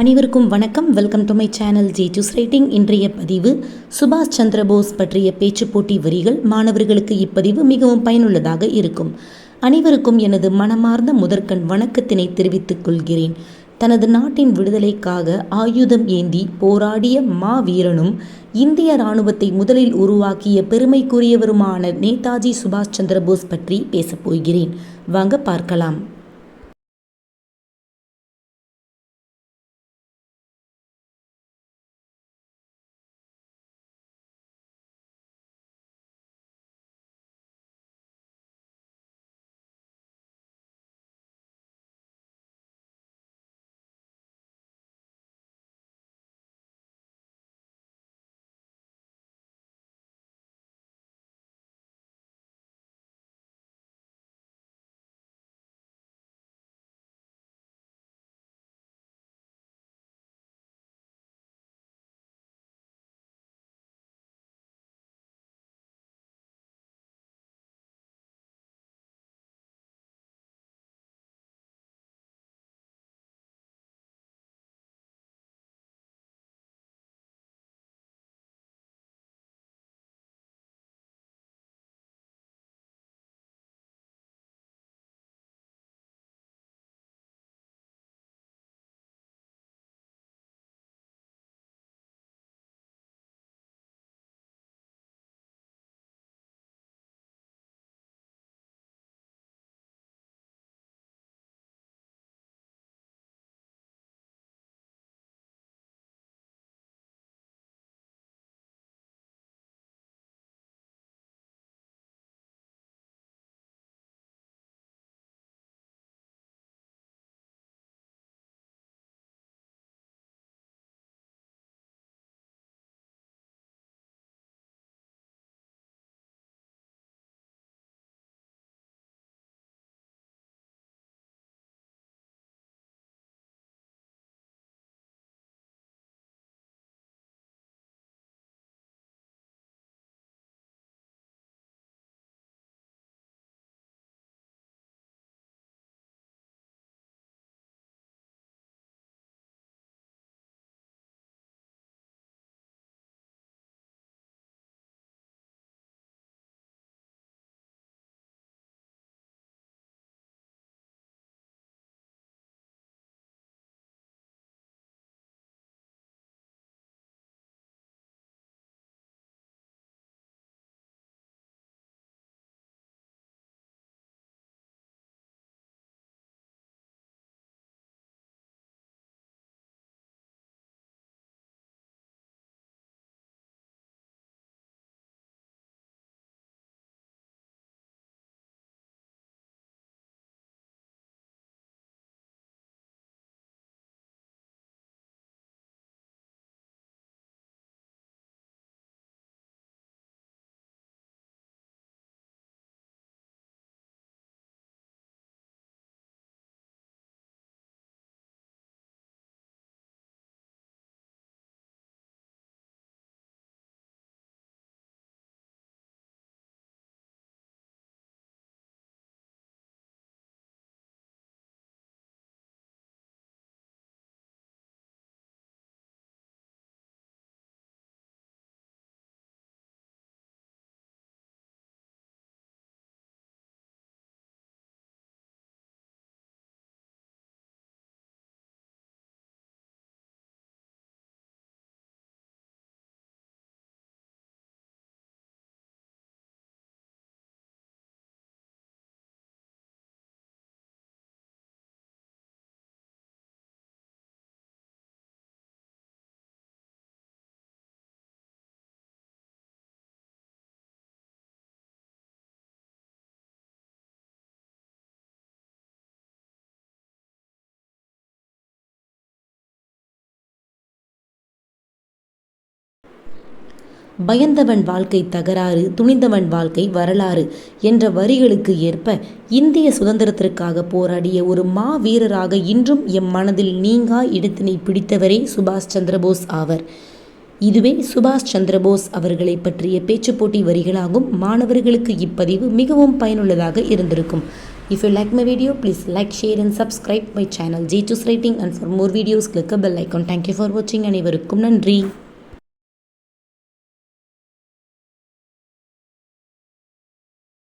அனைவருக்கும் வணக்கம். Welcome to my channel ஜே டூஸ் ரைட்டிங் இன்றைய பதிவு சுபாஷ் சந்திரபோஸ் பற்றிய பேச்சு போட்டி வரிகள் மாணவர்களுக்கு இப்பதிவு மிகவும் பயனுள்ளதாக இருக்கும். அனைவருக்கும் எனது மனமார்ந்த முதற்கண் வணக்கத்தினை தெரிவித்துக் கொள்கிறேன். தனது நாட்டின் விடுதலைக்காக ஆயுதம் ஏந்தி போராடிய மாவீரனும் இந்திய இராணுவத்தை முதலில் உருவாக்கிய பெருமைக்குரியவருமான நேதாஜி சுபாஷ் சந்திரபோஸ் பற்றி பேசப் போகிறேன். வாங்க பார்க்கலாம். பயந்தவன் வாழ்க்கை தகராறு துணிந்தவன் வாழ்க்கை வரலாறு என்ற வரிகளுக்கு ஏற்ப இந்திய சுதந்திரத்திற்காக போராடிய ஒரு மாவீரராக இன்றும் எம் மனதில் நீங்கா இடத்தினை பிடித்தவரே சுபாஷ் சந்திரபோஸ் ஆவர். இதுவே சுபாஷ் சந்திரபோஸ் அவர்களை பற்றிய பேச்சு போட்டி வரிகளாகும். மாணவர்களுக்கு இப்பதிவு மிகவும் பயனுள்ளதாக இருந்திருக்கும். If you like my video, please like, share and subscribe my channel. J Choose Writing and for more videos click a bell icon. Thank you for watching. அனைவருக்கும் நன்றி.